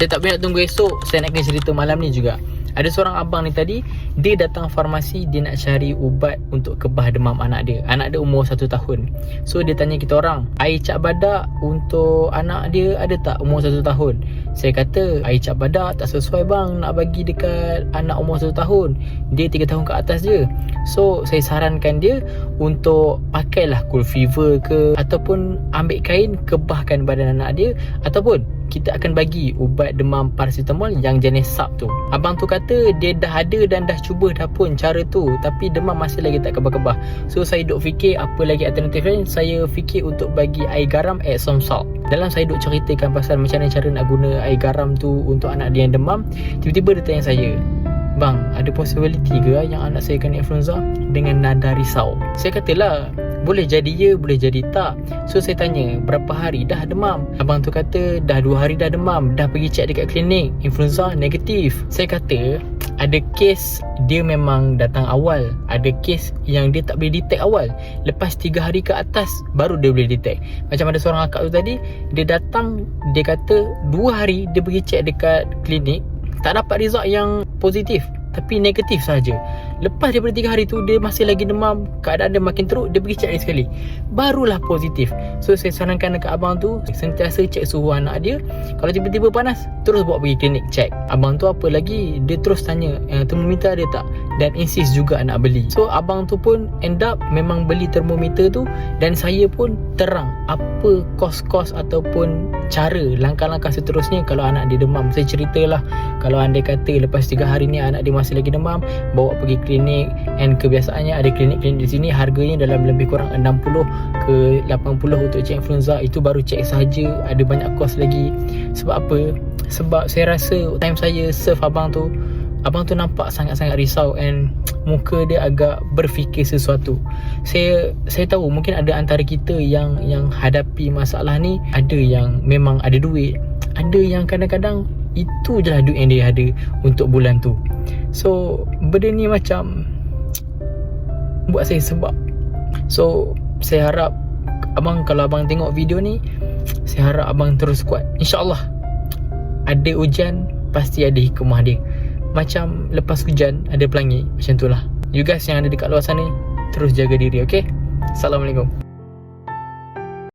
Saya tak boleh nak tunggu esok. Saya nak kena cerita malam ni juga. Ada seorang abang ni tadi Dia datang farmasi Dia nak cari ubat Untuk kebah demam anak dia. Anak dia umur 1 tahun. So dia tanya kita orang Air cap badak Untuk anak dia Ada tak umur 1 tahun? Saya kata Air cap badak tak sesuai bang. Nak bagi dekat Anak umur 1 tahun. Dia 3 tahun ke atas je. So saya sarankan dia Untuk Pakailah cool fever ke Ataupun Ambil kain Kebahkan badan anak dia Ataupun kita akan bagi ubat demam paracetamol yang jenis sub tu. Abang tu kata dia dah ada dan dah cuba dah pun cara tu tapi demam masih lagi tak kebah-kebah. So saya duk fikir apa lagi alternatif lain. Saya fikir untuk bagi air garam Epsom salt. Dalam saya duk ceritakan pasal macam mana cara nak guna air garam tu untuk anak dia yang demam, tiba-tiba dia tanya saya, Bang, ada possibility ke yang anak saya kena influenza dengan nada risau? Saya katalah, boleh jadi ya, boleh jadi tak. So saya tanya, berapa hari dah demam? Abang tu kata, dah dua hari dah demam. Dah pergi cek dekat klinik. Influenza negatif. Saya kata, ada kes dia memang datang awal. Ada kes yang dia tak boleh detect awal. Lepas tiga hari ke atas, baru dia boleh detect. Macam ada seorang akak tu tadi, dia datang, dia kata, dua hari dia pergi cek dekat klinik. Tak dapat result yang positif tapi negatif saja. Lepas daripada 3 hari tu dia masih lagi demam, keadaan dia makin teruk, dia pergi cek lagi sekali. Barulah positif. So saya sarankan dekat abang tu sentiasa cek suhu anak dia. Kalau tiba-tiba panas, terus bawa pergi klinik cek. Abang tu apa lagi, dia terus tanya, eh, termometer ada tak? Dan insist juga nak beli. So abang tu pun end up memang beli termometer tu dan saya pun terang apa kos-kos ataupun cara langkah-langkah seterusnya kalau anak dia demam. Saya ceritalah kalau anda kata lepas 3 hari ni anak dia masih lagi demam, bawa pergi klinik and kebiasaannya ada klinik-klinik di sini. Harganya dalam lebih kurang 60 ke 80 untuk cek influenza. Itu baru cek saja ada banyak kos lagi. Sebab apa? Sebab saya rasa time saya serve abang tu abang tu nampak sangat-sangat risau and muka dia agak berfikir sesuatu. Saya saya tahu mungkin ada antara kita yang yang hadapi masalah ni ada yang memang ada duit. Ada yang kadang-kadang itu je lah duit yang dia ada untuk bulan tu. So benda ni macam Buat saya sebab. So saya harap Abang kalau abang tengok video ni Saya harap abang terus kuat. InsyaAllah Ada hujan Pasti ada hikmah dia. Macam lepas hujan Ada pelangi Macam tu lah. You guys yang ada dekat luar sana Terus jaga diri okay? Assalamualaikum